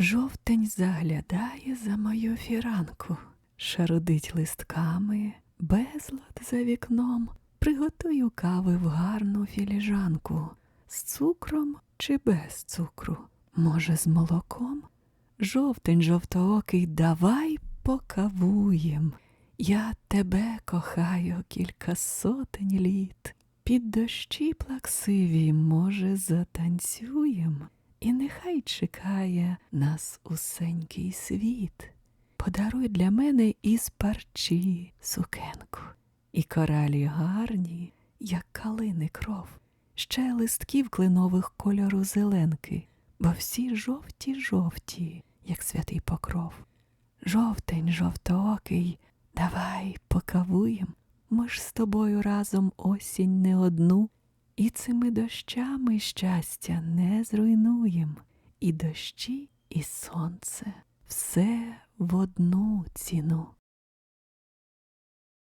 Жовтень заглядає за мою фіранку, шарудить листками, безлад за вікном, приготую кави в гарну філіжанку, з цукром чи без цукру, може, з молоком. Жовтень жовтоокий, давай покавуєм. Я тебе кохаю кілька сотень літ. Під дощі плаксиві, може, затанцюєм, і нехай чекає нас усенький світ. Подаруй для мене із парчі сукенку, і коралі гарні, як калини кров, ще листків клинових кольору зеленки, бо всі жовті жовті, як святий покров. Жовтень жовтоокий, давай покавуєм, ми ж з тобою разом осінь не одну, і цими дощами щастя не зруйнуєм, і дощі, і сонце все в одну ціну.